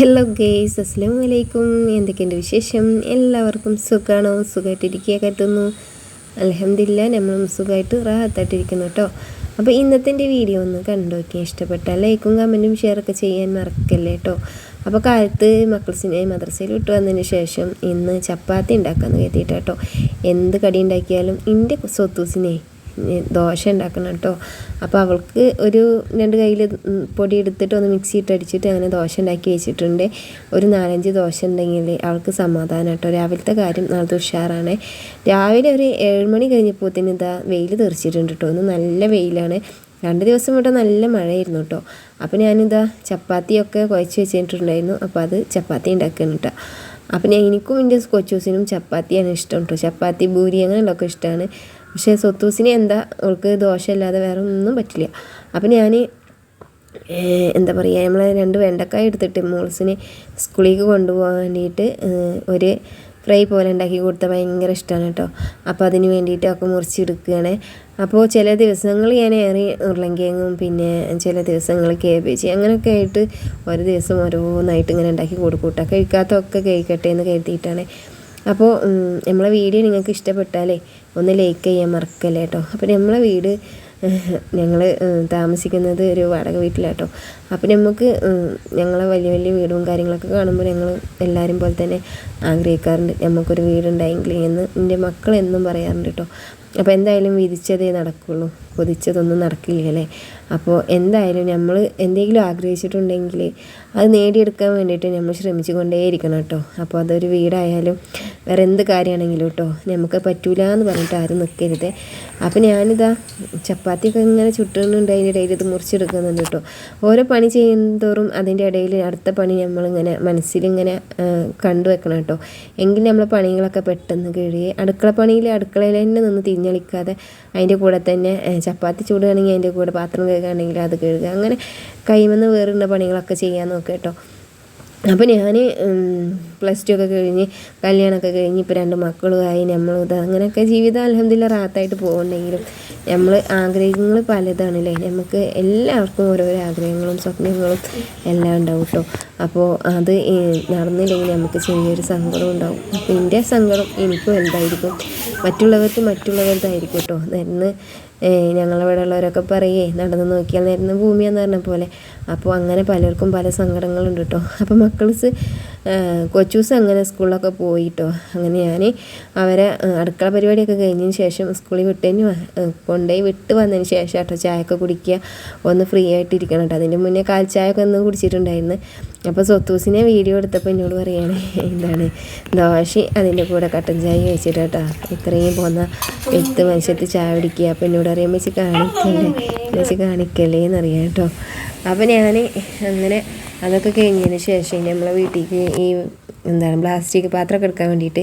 Hello guys അസ്സാം വലൈക്കും എന്തൊക്കെയുണ്ട് വിശേഷം? എല്ലാവർക്കും സുഖമാണോ സുഖമായിട്ടിരിക്കുക കരുതുന്നു. അലഹമില്ല നമ്മളും സുഖമായിട്ട് റാഹത്തായിട്ടിരിക്കുന്നു കേട്ടോ. അപ്പോൾ ഇന്നത്തെ എന്റെ വീഡിയോ ഒന്ന് കണ്ടു ഇഷ്ടപ്പെട്ടാൽ ലൈക്കും കമന്റും ഷെയറൊക്കെ ചെയ്യാൻ മറക്കല്ലേ കേട്ടോ. അപ്പോൾ കാലത്ത് മക്കൾസിനെ മദ്രസയിൽ വിട്ടു വന്നതിന് ശേഷം ഇന്ന് ചപ്പാത്തി ഉണ്ടാക്കാമെന്ന് കരുതിയിട്ട് എന്ത് കടി ഉണ്ടാക്കിയാലും എന്റെ സ്വത്തൂസിനെ ദോശ ഉണ്ടാക്കണം കേട്ടോ അപ്പോൾ അവൾക്ക് ഒരു രണ്ട് കയ്യിൽ പൊടി എടുത്തിട്ട് ഒന്ന് മിക്സി ഇട്ട് അടിച്ചിട്ട് അങ്ങനെ ദോശ ഉണ്ടാക്കി വെച്ചിട്ടുണ്ട്. ഒരു നാലഞ്ച് ദോശ ഉണ്ടെങ്കിൽ അവൾക്ക് സമാധാനം കേട്ടോ രാവിലത്തെ കാര്യം നാളത്തെ ഉഷാറാണ്. രാവിലെ ഒരു ഏഴുമണി കഴിഞ്ഞപ്പോഴത്തേന് ഇതാ വെയിൽ തെറിച്ചിട്ടുണ്ട് കേട്ടോ ഒന്ന് നല്ല വെയിലാണ്. രണ്ട് ദിവസം തൊട്ട് നല്ല മഴയായിരുന്നു കേട്ടോ അപ്പോൾ ഞാനിതാ ചപ്പാത്തിയൊക്കെ കുഴച്ച് വെച്ചിട്ടുണ്ടായിരുന്നു. അപ്പോൾ അത് ചപ്പാത്തി ഉണ്ടാക്കുന്നു കേട്ടോ അപ്പം എനിക്കും എന്റെ കൊച്ചൂസിനും ചപ്പാത്തിയാണ് ഇഷ്ടം കേട്ടോ ചപ്പാത്തി ബൂരി അങ്ങനെയുള്ളതൊക്കെ ഇഷ്ടമാണ് പക്ഷേ സ്വത്തൂസിന് എന്താ അവൾക്ക് ദോഷമില്ലാതെ വേറെ ഒന്നും പറ്റില്ല. അപ്പം ഞാൻ എന്താ പറയുക നമ്മൾ രണ്ട് വെണ്ടക്കായ എടുത്തിട്ട് മോൾസിന് സ്കൂളിലേക്ക് കൊണ്ടുപോകാൻ വേണ്ടിയിട്ട് ഒരു ഫ്രൈ പോലെ ഉണ്ടാക്കി കൊടുത്താൽ ഭയങ്കര ഇഷ്ടമാണ് കേട്ടോ. അപ്പോൾ അതിന് വേണ്ടിയിട്ട് ഒക്കെ മുറിച്ചെടുക്കുകയാണ് അപ്പോൾ ചില ദിവസങ്ങൾ ഞാൻ ഏറി ഉരുളങ്കിഴങ്ങും പിന്നെ ചില ദിവസങ്ങൾ കേബേജ് അങ്ങനെയൊക്കെ ആയിട്ട് ഒരു ദിവസം ഓരോന്നായിട്ട് ഇങ്ങനെ ഉണ്ടാക്കി കൊടുക്കൂട്ടോ കഴിക്കാത്തൊക്കെ കഴിക്കട്ടെ എന്ന് കരുതിയിട്ടാണ് അപ്പോൾ നമ്മളെ വീഡിയോ നിങ്ങൾക്ക് ഇഷ്ടപ്പെട്ടാലേ ഒന്ന് ലൈക്ക് ചെയ്യാൻ മറക്കല്ലേ കേട്ടോ അപ്പോൾ നമ്മളെ വീട് ഞങ്ങൾ താമസിക്കുന്നത് ഒരു വാടക വീട്ടിലാട്ടോ. അപ്പോൾ നമുക്ക് ഞങ്ങളെ വലിയ വലിയ വീടും കാര്യങ്ങളൊക്കെ കാണുമ്പോൾ ഞങ്ങൾ എല്ലാവരും പോലെ തന്നെ ആഗ്രഹിക്കാറുണ്ട്. നമുക്കൊരു വീടുണ്ടായെങ്കിൽ എന്ന്. എന്റെ മക്കൾ എന്നും പറയാറുണ്ട് കേട്ടോ അപ്പോൾ എന്തായാലും വിധിച്ചതേ നടക്കുള്ളൂ. കൊതിച്ചതൊന്നും നടക്കില്ല അല്ലേ? അപ്പോൾ എന്തായാലും നമ്മൾ എന്തെങ്കിലും ആഗ്രഹിച്ചിട്ടുണ്ടെങ്കിൽ അത് നേടിയെടുക്കാൻ വേണ്ടിയിട്ട് നമ്മൾ ശ്രമിച്ചു കൊണ്ടേയിരിക്കണം കേട്ടോ. അപ്പോൾ അതൊരു വീടായാലും വേറെ എന്ത് കാര്യമാണെങ്കിലും കേട്ടോ നമുക്ക് പറ്റൂല എന്ന് പറഞ്ഞിട്ട് ആരും നിൽക്കരുത് അപ്പോൾ ഞാനിതാ ചപ്പാത്തിയൊക്കെ ഇങ്ങനെ ചുട്ടുന്നുണ്ട് അതിന്റെ ഇടയിൽ ഇത് മുറിച്ചെടുക്കുന്നുണ്ട് കേട്ടോ. ഓരോ പണി ചെയ്യുന്നതോറും അതിന്റെ ഇടയിൽ അടുത്ത പണി നമ്മളിങ്ങനെ മനസ്സിലിങ്ങനെ കണ്ടു വെക്കണം കേട്ടോ. എങ്കിൽ നമ്മൾ പണികളൊക്കെ പെട്ടെന്ന് കഴിയുക അടുക്കള പണിയിൽ അടുക്കളയിൽ തന്നെ നിന്ന് തിരിഞ്ഞളിക്കാതെ അതിന്റെ കൂടെ തന്നെ ചപ്പാത്തി ചൂടുകയാണെങ്കിൽ അതിന്റെ കൂടെ പാത്രം കഴുകുകയാണെങ്കിൽ അത് കഴുകുക. അങ്ങനെ കൈമെന്ന് വേറുള്ള പണികളൊക്കെ ചെയ്യാൻ നോക്കുക കേട്ടോ. അപ്പോൾ ഞാൻ പ്ലസ് ടു ഒക്കെ കഴിഞ്ഞ് കല്യാണമൊക്കെ കഴിഞ്ഞ് ഇപ്പോൾ രണ്ട് മക്കളുമായി ഇത് അങ്ങനെയൊക്കെ ജീവിതം അലഹമില്ല റാത്തായിട്ട് പോകുന്നുണ്ടെങ്കിലും നമ്മൾ ആഗ്രഹങ്ങൾ പലതാണല്ലേ? നമുക്ക് എല്ലാവർക്കും ഓരോരോ ആഗ്രഹങ്ങളും സ്വപ്നങ്ങളും എല്ലാം ഉണ്ടാവും കേട്ടോ. അപ്പോൾ അത് നടന്നില്ലെങ്കിൽ നമുക്ക് ചെറിയൊരു സങ്കടം ഉണ്ടാവും. അപ്പോൾ എന്റെ സങ്കടം എനിക്കും എന്തായിരിക്കും? മറ്റുള്ളവർക്ക് മറ്റുള്ളവരുതായിരിക്കും കേട്ടോ. എന്ന് ഞങ്ങളിവിടെ ഉള്ളവരൊക്കെ പറയേ നടന്ന് നോക്കിയാൽ നേരുന്ന ഭൂമിയാന്ന് പറഞ്ഞ പോലെ. അപ്പോൾ അങ്ങനെ പലർക്കും പല സങ്കടങ്ങളുണ്ട് കേട്ടോ അപ്പോൾ മക്കൾസ് കൊച്ചൂസ് അങ്ങനെ സ്കൂളിലൊക്കെ പോയിട്ടോ അങ്ങനെ ഞാൻ അവരെ അടുക്കള പരിപാടിയൊക്കെ കഴിഞ്ഞതിന് ശേഷം സ്കൂളിൽ വിട്ടതിന് കൊണ്ടുപോയി വിട്ട് വന്നതിന് ശേഷം കേട്ടോ ചായയൊക്കെ കുടിക്കുക. ഒന്ന് ഫ്രീ ആയിട്ടിരിക്കണം കേട്ടോ അതിന്റെ മുന്നേ കാൽ ചായയൊക്കെ ഒന്ന് കുടിച്ചിട്ടുണ്ടായിരുന്നു. അപ്പോൾ സ്വത്തൂസിനെ വീഡിയോ എടുത്തപ്പോൾ എന്നോട് പറയുകയാണ് എന്താണ് ദോശ അതിന്റെ കൂടെ കട്ടൻ ചായ കഴിച്ചിട്ട് കേട്ടോ ഇത്രയും പോന്ന എടുത്ത് മനുഷ്യത്ത് ചായ കുടിക്കുക. അപ്പോൾ എന്നോട് അറിയാൻ മെസ്സി കാണിക്കല്ലേ? മെസ്സി കാണിക്കല്ലേ എന്നറിയാം കേട്ടോ. അപ്പോൾ ഞാൻ അങ്ങനെ അതൊക്കെ കഴിഞ്ഞതിന് ശേഷം നമ്മളെ വീട്ടിലേക്ക് ഈ എന്താണ് പ്ലാസ്റ്റിക് പാത്രമൊക്കെ എടുക്കാൻ വേണ്ടിയിട്ട്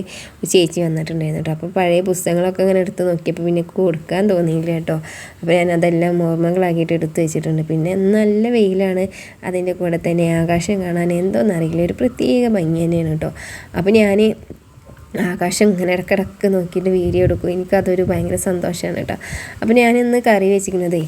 ചേച്ചി വന്നിട്ടുണ്ടായിരുന്നു കേട്ടോ. അപ്പോൾ പഴയ പുസ്തകങ്ങളൊക്കെ ഇങ്ങനെ എടുത്ത് നോക്കിയപ്പോൾ പിന്നെ കൊടുക്കാൻ തോന്നിയില്ല കേട്ടോ. അപ്പോൾ ഞാൻ അതെല്ലാം ഓർമ്മകളാക്കിയിട്ട് എടുത്ത് വെച്ചിട്ടുണ്ട്. പിന്നെ നല്ല വെയിലാണ്. അതിന്റെ കൂടെ തന്നെ ആകാശം കാണാൻ എന്തോന്നറിയില്ല ഒരു പ്രത്യേക ഭംഗി തന്നെയാണ് കേട്ടോ. അപ്പോൾ ഞാൻ ആകാശം ഇങ്ങനെ ഇടക്കിടക്ക് നോക്കിയിട്ട് വീഡിയോ എടുക്കും. എനിക്കതൊരു ഭയങ്കര സന്തോഷമാണ് കേട്ടോ. അപ്പോൾ ഞാനിന്ന് കറി വെച്ചിരിക്കുന്നതേ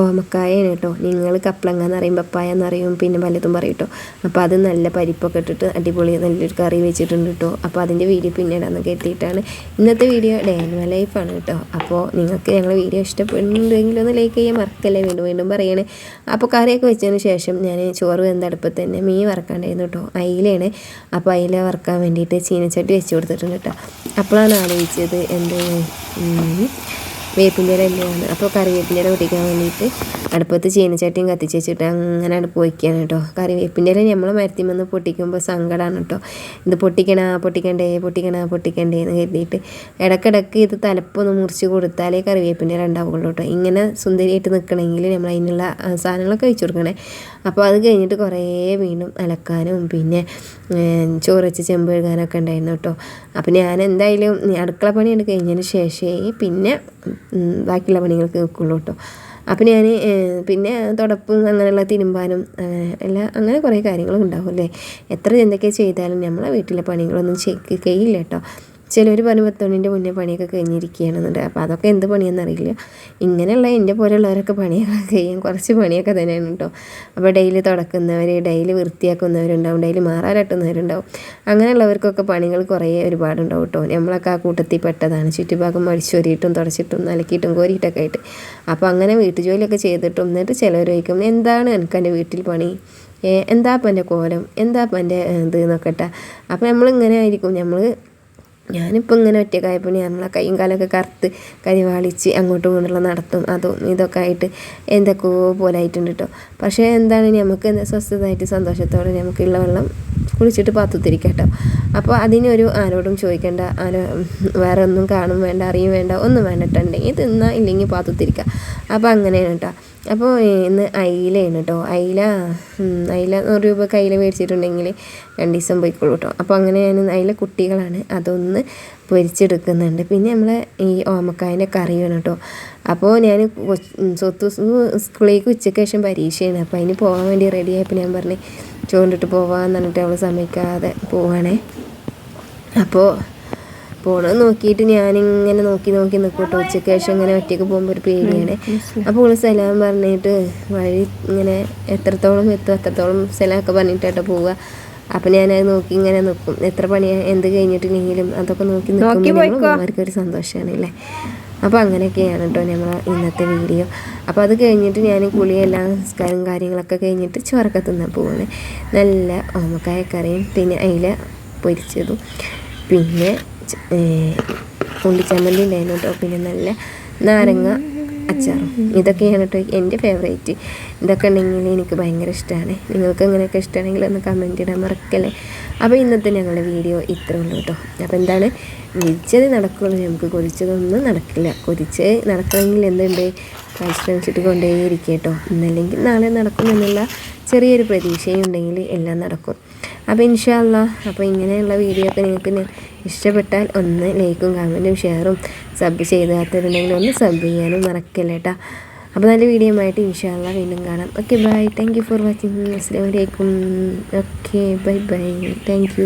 ഓമക്കായാണ് കേട്ടോ. നിങ്ങൾ കപ്ലങ്ങ എന്ന് പറയും പപ്പായ എന്ന് പറയും പിന്നെ പലതും പറയും കേട്ടോ. അപ്പോൾ അത് നല്ല പരിപ്പൊക്കെ ഇട്ടിട്ട് അടിപൊളി നല്ലൊരു കറി വെച്ചിട്ടുണ്ട് കേട്ടോ. അപ്പോൾ അതിന്റെ വീഡിയോ പിന്നീട് പിന്നീടാന്ന് കരുതിയിട്ടാണ് ഇന്നത്തെ വീഡിയോ ഡേ ലൈഫാണ് കേട്ടോ. അപ്പോൾ നിങ്ങൾക്ക് ഞങ്ങളുടെ വീഡിയോ ഇഷ്ടപ്പെടുന്നുണ്ടെങ്കിൽ ഒന്ന് ലൈക്ക് ചെയ്യാൻ മറക്കല്ലേ വീണ്ടും വീണ്ടും പറയണേ. അപ്പോൾ കറിയൊക്കെ വെച്ചതിന് ശേഷം ഞാൻ ചോറ് വെന്തടുപ്പത്ത് തന്നെ മീൻ വറക്കാണ്ടായിരുന്നു കേട്ടോ. അയിലാണ് അപ്പോൾ അയില വറക്കാൻ വേണ്ടിയിട്ട് ചീനച്ചട്ടി വെച്ച് കൊടുത്തിട്ടുണ്ട് കേട്ടോ. അപ്പോഴാണ് ആലോചിച്ചത് എന്ത് വേപ്പിന്റെ ഇലയാണ് അപ്പോൾ കറിവേപ്പിന്റെ ഇല പൊട്ടിക്കാൻ വേണ്ടിയിട്ട് അടുപ്പത്ത് ചീനച്ചട്ടിയും കത്തിച്ച് വെച്ചിട്ട് അങ്ങനെ അടുപ്പ് വയ്ക്കുകയാണ് കേട്ടോ. കറിവേപ്പിന്റെ ഇല നമ്മൾ മരത്തിൽ വന്ന് പൊട്ടിക്കുമ്പോൾ സങ്കടമാണ് കേട്ടോ. ഇത് പൊട്ടിക്കണ പൊട്ടിക്കണ്ടേ പൊട്ടിക്കണ പൊട്ടിക്കണ്ടേ എന്ന് കരുതിയിട്ട് ഇടക്കിടക്ക് ഇത് തലപ്പൊന്ന് മുറിച്ച് കൊടുത്താലേ കറിവേപ്പിന്റെ ഇല ഉണ്ടാവുള്ളൂ കേട്ടോ. ഇങ്ങനെ സുന്ദരിയായിട്ട് നിൽക്കണമെങ്കിൽ നമ്മൾ അതിനുള്ള സാധനങ്ങളൊക്കെ വെച്ച് കൊടുക്കണേ. അപ്പോൾ അത് കഴിഞ്ഞിട്ട് കുറേ വീണ്ടും അലക്കാനും പിന്നെ ചോറ് വെച്ച് ചെമ്പ് എഴുകാനൊക്കെ ഉണ്ടായിരുന്നു കേട്ടോ. അപ്പോൾ ഞാൻ എന്തായാലും അടുക്കള പണിയുണ്ട് കഴിഞ്ഞതിന് ശേഷമേ പിന്നെ ബാക്കിയുള്ള പണികൾക്ക് നിൽക്കുള്ളൂ കേട്ടോ. അപ്പം ഞാൻ പിന്നെ തുടപ്പും അങ്ങനെയുള്ള തിരുമ്പാനും എല്ലാം അങ്ങനെ കുറേ കാര്യങ്ങളും ഉണ്ടാവും അല്ലേ? എത്ര എന്തൊക്കെ ചെയ്താലും നമ്മളെ വീട്ടിലെ പണികളൊന്നും ചെയ്യില്ല കേട്ടോ. ചിലർ പറഞ്ഞു പത്തുമണിന്റെ മുന്നേ പണിയൊക്കെ കഴിഞ്ഞിരിക്കുകയാണെന്നുണ്ട്. അപ്പോൾ അതൊക്കെ എന്ത് പണിയെന്നറിയില്ല ഇങ്ങനെയുള്ള എന്റെ പോലെയുള്ളവരൊക്കെ പണിയൊക്കെ കഴിയാൻ കുറച്ച് പണിയൊക്കെ തന്നെയാണ് കേട്ടോ അപ്പോൾ ഡെയിലി തുടക്കുന്നവർ ഡെയിലി വൃത്തിയാക്കുന്നവരുണ്ടാവും ഡെയിലി മാറാലട്ടുന്നവരുണ്ടാവും അങ്ങനെയുള്ളവർക്കൊക്കെ പണികൾ കുറേ ഒരുപാടുണ്ടാവും കേട്ടോ നമ്മളൊക്കെ ആ കൂട്ടത്തിൽ പെട്ടതാണ്. ചുറ്റുഭാഗം മടിച്ചൊരിയിട്ടും തുടച്ചിട്ടും നലക്കിയിട്ടും കോരിയിട്ടൊക്കെ ആയിട്ട്. അപ്പോൾ അങ്ങനെ വീട്ടുജോലിയൊക്കെ ചെയ്തിട്ടും എന്നിട്ട് ചിലവർ ചോദിക്കും എന്താണ് എനിക്ക് എന്റെ വീട്ടിൽ പണി? എന്താ അപ്പം എന്റെ കോലം? എന്താ അപ്പം എന്റെ ഇത്? നോക്കട്ടെ അപ്പോൾ നമ്മളിങ്ങനെ ആയിരിക്കും. നമ്മൾ ഞാനിപ്പോൾ ഇങ്ങനെ ഒറ്റക്കായപ്പോൾ നമ്മളെ കൈയും കാലൊക്കെ കറുത്ത് കരിവാളിച്ച് അങ്ങോട്ടും ഇങ്ങോട്ടുള്ള നടത്തും അതും ഇതൊക്കെ ആയിട്ട് എന്തൊക്കെയോ പോലെ ആയിട്ടുണ്ട് കേട്ടോ പക്ഷേ എന്താണ് നമുക്ക് എന്താ സ്വസ്ഥതായിട്ട് സന്തോഷത്തോടെ നമുക്കുള്ള വെള്ളം കുളിച്ചിട്ട് പാത്തുത്തിരിക്കാം കേട്ടോ അപ്പോൾ അതിനൊരു ആരോടും ചോദിക്കേണ്ട ആരോ വേറെ ഒന്നും കാണും വേണ്ട അറിയും വേണ്ട ഒന്നും വേണ്ടിട്ടുണ്ടെങ്കിൽ തിന്നാ ഇല്ലെങ്കിൽ പാത്തുത്തിരിക്കുക അപ്പോൾ അങ്ങനെയാണ് കേട്ടോ അപ്പോൾ ഇന്ന് അയിലയാണ് കേട്ടോ. അയില അയില നൂറ് രൂപ കയ്യിൽ മേടിച്ചിട്ടുണ്ടെങ്കിൽ രണ്ട് ദിവസം പോയിക്കോളൂ കേട്ടോ. അപ്പോൾ അങ്ങനെ ഞാൻ അയില കുട്ടികളാണ്. അതൊന്ന് പൊരിച്ചെടുക്കുന്നുണ്ട്. പിന്നെ നമ്മളെ ഈ ഓമക്കായന്റെ കറിയാണ് കേട്ടോ. അപ്പോൾ ഞാൻ സ്വത്ത് സ്കൂളിലേക്ക് ഉച്ചയ്ക്ക് ശേഷം പരീക്ഷയാണ്. അപ്പോൾ അതിന് പോകാൻ വേണ്ടി റെഡി ആയപ്പോൾ ഞാൻ പറഞ്ഞു ചോണ്ടിട്ട് പോവാന്ന് പറഞ്ഞിട്ട് അവൾ സമ്മതിക്കാതെ പോവാണേ. അപ്പോൾ പോണത് നോക്കിയിട്ട് ഞാനിങ്ങനെ നോക്കി നോക്കി നിൽക്കട്ടോ. ഉച്ചയ്ക്ക് ശേഷം ഇങ്ങനെ ഒറ്റയ്ക്ക് പോകുമ്പോൾ ഒരു പേടിയാണ്. അപ്പോൾ അവൾ സലാം പറഞ്ഞിട്ട് വഴി ഇങ്ങനെ എത്രത്തോളം എത്തും അത്രത്തോളം സലാമൊക്കെ പറഞ്ഞിട്ടാട്ടോ പോവുക. അപ്പം ഞാനത് നോക്കി ഇങ്ങനെ നിൽക്കും. എത്ര പണിയാണ് എന്ത് കഴിഞ്ഞിട്ടില്ലെങ്കിലും അതൊക്കെ നോക്കി നിൽക്കുമ്പോൾ അവർക്കൊരു സന്തോഷമാണ് അല്ലേ? അപ്പോൾ അങ്ങനെയൊക്കെയാണ് കേട്ടോ നമ്മൾ ഇന്നത്തെ വീഡിയോ. അപ്പോൾ അത് കഴിഞ്ഞിട്ട് ഞാൻ കുളിയെല്ലാം സംസ്കാരം കാര്യങ്ങളൊക്കെ കഴിഞ്ഞിട്ട് ചോറൊക്കെ തിന്നാൻ പോകുന്നത് നല്ല ഓമക്കായ കറിയും പിന്നെ അതിൽ പൊരിച്ചതും. പിന്നെ ഉള്ളിച്ചമ്മന്തി ഉണ്ടായിരുന്നു കേട്ടോ. പിന്നെ നല്ല നാരങ്ങ അച്ചാറും. ഇതൊക്കെയാണ് കേട്ടോ എന്റെ ഫേവറേറ്റ് ഇതൊക്കെ ഉണ്ടെങ്കിൽ എനിക്ക് ഭയങ്കര ഇഷ്ടമാണ് നിങ്ങൾക്ക് അങ്ങനെയൊക്കെ ഇഷ്ടമാണെങ്കിൽ ഒന്ന് കമന്റ് ഇടാൻ മറക്കല്ലേ? അപ്പോൾ ഇന്നത്തെ ഞങ്ങളുടെ വീഡിയോ ഇത്രേ ഉള്ളൂ കേട്ടോ. അപ്പോൾ എന്താണ്? വിരിച്ചത് നടക്കുള്ളൂ നമുക്ക് കൊതിച്ചതൊന്നും നടക്കില്ല. കൊതിച്ച് നടക്കണമെങ്കിൽ എന്തുണ്ട്? പരിശ്രമിച്ചിട്ട് കൊണ്ടേയിരിക്കും കേട്ടോ. ഇന്നല്ലെങ്കിൽ നാളെ നടക്കുമെന്നുള്ള ചെറിയൊരു പ്രതീക്ഷയും ഉണ്ടെങ്കിൽ എല്ലാം നടക്കും. അപ്പോൾ ഇൻഷാല്ല അപ്പോൾ ഇങ്ങനെയുള്ള വീഡിയോ ഒക്കെ നിങ്ങൾക്ക് ഇഷ്ടപ്പെട്ടാൽ ഒന്ന് ലൈക്കും കമന്റും ഷെയറും സബ് ചെയ്താത്തതുണ്ടെങ്കിൽ ഒന്ന് സബ് ചെയ്യാനും മറക്കല്ലേ കേട്ടോ അപ്പോൾ നല്ല വീഡിയോ ആയിട്ട് ഇൻഷാല്ല വീണ്ടും കാണാം. Okay bye thank for watching അസ്സാം വലൈക്കും ഓക്കെ ബൈ ബൈ താങ്ക്